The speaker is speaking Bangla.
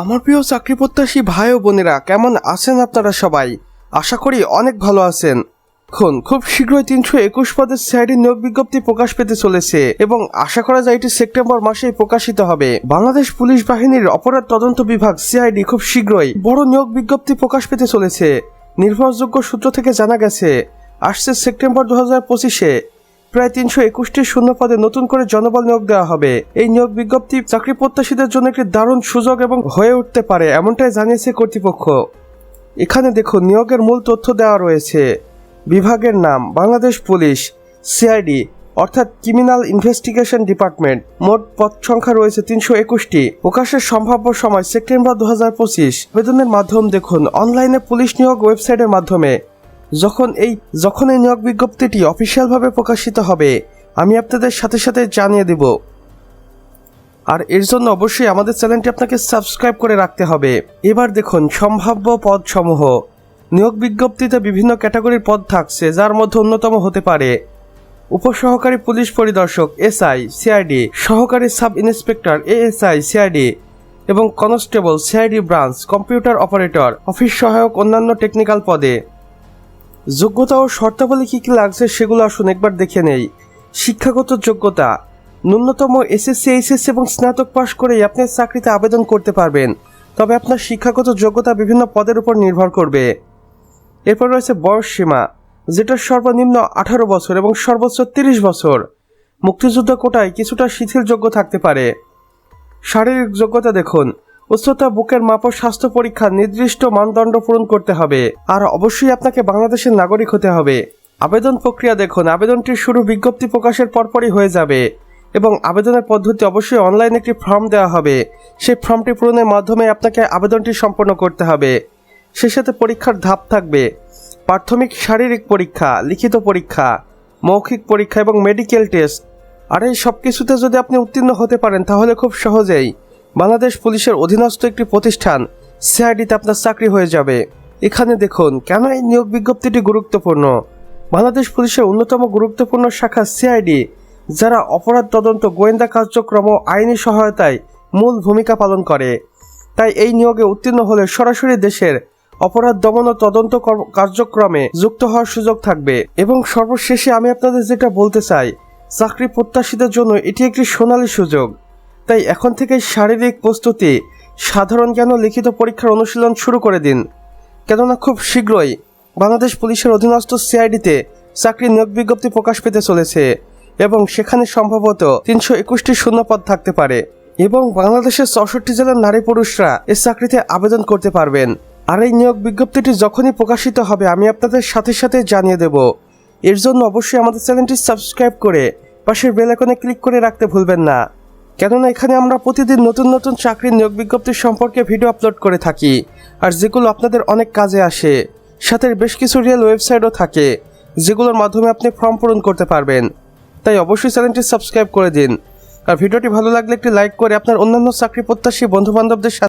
আমার প্রিয় চাকরি প্রত্যাশী ভাই ও বোনেরা, কেমন আছেন আপনারা সবাই? আশা করি অনেক ভালো আছেন। এখন খুব শীঘ্রই তিনশো একুশ পদের সিআইডি নিয়োগ বিজ্ঞপ্তি প্রকাশ পেতে চলেছে এবং আশা করা যায় এটি সেপ্টেম্বর মাসেই প্রকাশিত হবে। বাংলাদেশ পুলিশ বাহিনীর অপরাধ তদন্ত বিভাগ সিআইডি খুব শীঘ্রই বড় নিয়োগ বিজ্ঞপ্তি প্রকাশ পেতে চলেছে। নির্ভরযোগ্য সূত্র থেকে জানা গেছে, আসছে সেপ্টেম্বর দু হাজার পঁচিশে প্রায় তিনশো একুশটি শূন্য পদে নতুন করে জনবল নিয়োগ দেওয়া হবে। এই নিয়োগ বিজ্ঞপ্তি চাকরি প্রত্যাশীদের জন্য একটি দারুণ সুযোগ এবং হয়ে উঠতে পারে, এমনটাই জানিয়েছে কর্তৃপক্ষ। এখানে দেখুন, নিয়োগের মূল তথ্য দেওয়া রয়েছে। বিভাগের নাম, বাংলাদেশ পুলিশ, সিআইডি, অর্থাৎ ক্রিমিনাল ইনভেস্টিগেশন ডিপার্টমেন্ট। মোট পদ সংখ্যা রয়েছে তিনশো একুশটি। প্রকাশের সম্ভাব্য সময় সেপ্টেম্বর দু হাজার পঁচিশ। আবেদনের মাধ্যম দেখুন, অনলাইনে পুলিশ নিয়োগ ওয়েবসাইটের মাধ্যমে। যখন এই যখন এই নিয়োগ বিজ্ঞপ্তিটি অফিসিয়ালভাবে প্রকাশিত হবে, আমি আপনাদের সাথে সাথে জানিয়ে দেব। আর এর জন্য অবশ্যই আমাদের চ্যানেলটি আপনাকে সাবস্ক্রাইব করে রাখতে হবে। এবার দেখুন সম্ভাব্য পদসমূহ। নিয়োগ বিজ্ঞপ্তিতে বিভিন্ন ক্যাটাগরির পদ থাকছে, যার মধ্যে অন্যতম হতে পারে। উপসহকারী পুলিশ পরিদর্শক, এসআই, সিআইডি, সহকারী সাব ইন্সপেক্টর, এএসআই, সিআইডি এবং constable, CID branch, computer operator, office সহায়ক, অন্যান্য টেকনিক্যাল পদে। যোগ্যতা ও শর্তাবলী কী কী লাগছে সেগুলো আসুন একবার দেখে নেই। শিক্ষাগত যোগ্যতা, ন্যূনতম এসএসসি এইচএসসি এবং স্নাতক পাশ করেই আপনি চাকরিতে আবেদন করতে পারবেন। তবে আপনার শিক্ষাগত যোগ্যতা বিভিন্ন পদের উপর নির্ভর করবে। এরপর রয়েছে বয়স সীমা, যেটা সর্বনিম্ন আঠারো বছর এবং সর্বোচ্চ তিরিশ বছর। মুক্তিযুদ্ধ কোটায় কিছুটা শিথিল যোগ্য থাকতে পারে। শারীরিক যোগ্যতা দেখুন উচ্চতা বুকের মাপ ও স্বাস্থ্য পরীক্ষা নির্দিষ্ট মানদণ্ড পূরণ করতে হবে। আর অবশ্যই আপনাকে বাংলাদেশের নাগরিক হতে হবে। আবেদন প্রক্রিয়া দেখুন। আবেদনটি শুরু বিজ্ঞপ্তি প্রকাশের পরপরই হয়ে যাবে। এবং আবেদনের পদ্ধতি অবশ্যই অনলাইনে একটি ফর্ম দেওয়া হবে। সেই ফর্মটি পূরণের মাধ্যমে আপনাকে আবেদনটি সম্পন্ন করতে হবে। সেই সাথে পরীক্ষার ধাপ থাকবে। প্রাথমিক শারীরিক পরীক্ষা, লিখিত পরীক্ষা, মৌখিক পরীক্ষা এবং মেডিকেল টেস্ট। আর এই সব কিছুতে যদি আপনি উত্তীর্ণ হতে পারেন, তাহলে খুব সহজেই বাংলাদেশ পুলিশের অধীনস্থ একটি প্রতিষ্ঠান সিআইডিতে আপনার চাকরি হয়ে যাবে। এখানে দেখুন, কেন এই নিয়োগ বিজ্ঞপ্তিটি গুরুত্বপূর্ণ? বাংলাদেশ পুলিশের অন্যতম গুরুত্বপূর্ণ শাখা সিআইডি, যারা অপরাধ তদন্ত, গোয়েন্দা কার্যক্রম ও আইনি সহায়তায় মূল ভূমিকা পালন করে। তাই এই নিয়োগে উত্তীর্ণ হলে সরাসরি দেশের অপরাধ দমন ও তদন্ত কর্ম- কার্যক্রমে যুক্ত হওয়ার সুযোগ থাকবে। এবং সর্বশেষে আমি আপনাদের যেটা বলতে চাই, চাকরি প্রত্যাশীদের জন্য এটি একটি সোনালী সুযোগ। তাই এখন থেকে শারীরিক প্রস্তুতি সাধারণ জ্ঞান ও লিখিত পরীক্ষার অনুশীলন শুরু করে দিন। কেননা খুব শীঘ্রই বাংলাদেশ পুলিশের অধীনস্থ সিআইডিতে চাকরি নিয়োগ বিজ্ঞপ্তি প্রকাশ পেতে চলেছে এবং সেখানে সম্ভবত তিনশো একুশটি শূন্যপদ থাকতে পারে এবং বাংলাদেশের চৌষট্টি জেলার নারী পুরুষরা এ চাকরিতে আবেদন করতে পারবেন। আর এই নিয়োগ বিজ্ঞপ্তিটি যখনই প্রকাশিত হবে, আমি আপনাদের সাথে সাথে জানিয়ে দেব। এর জন্য অবশ্যই আমাদের চ্যানেলটি সাবস্ক্রাইব করে পাশের বেল আইকনে ক্লিক করে রাখতে ভুলবেন না। কেননা এখানে আমরা প্রতিদিন নতুন নতুন চাকরির নিয়োগ বিজ্ঞপ্তি সম্পর্কে ভিডিও আপলোড করে থাকি। আর যেগুলো আপনাদের অনেক কাজে আসে, সাথে বেশ কিছু রিয়েল ওয়েবসাইটও থাকে, যেগুলোর মাধ্যমে আপনি ফর্ম পূরণ করতে পারবেন। তাই অবশ্যই চ্যানেলটি সাবস্ক্রাইব করে দিন। আর ভিডিওটি ভালো লাগলে একটি লাইক করে আপনার অন্যান্য চাকরি প্রত্যাশী বন্ধুবান্ধবদের সাথে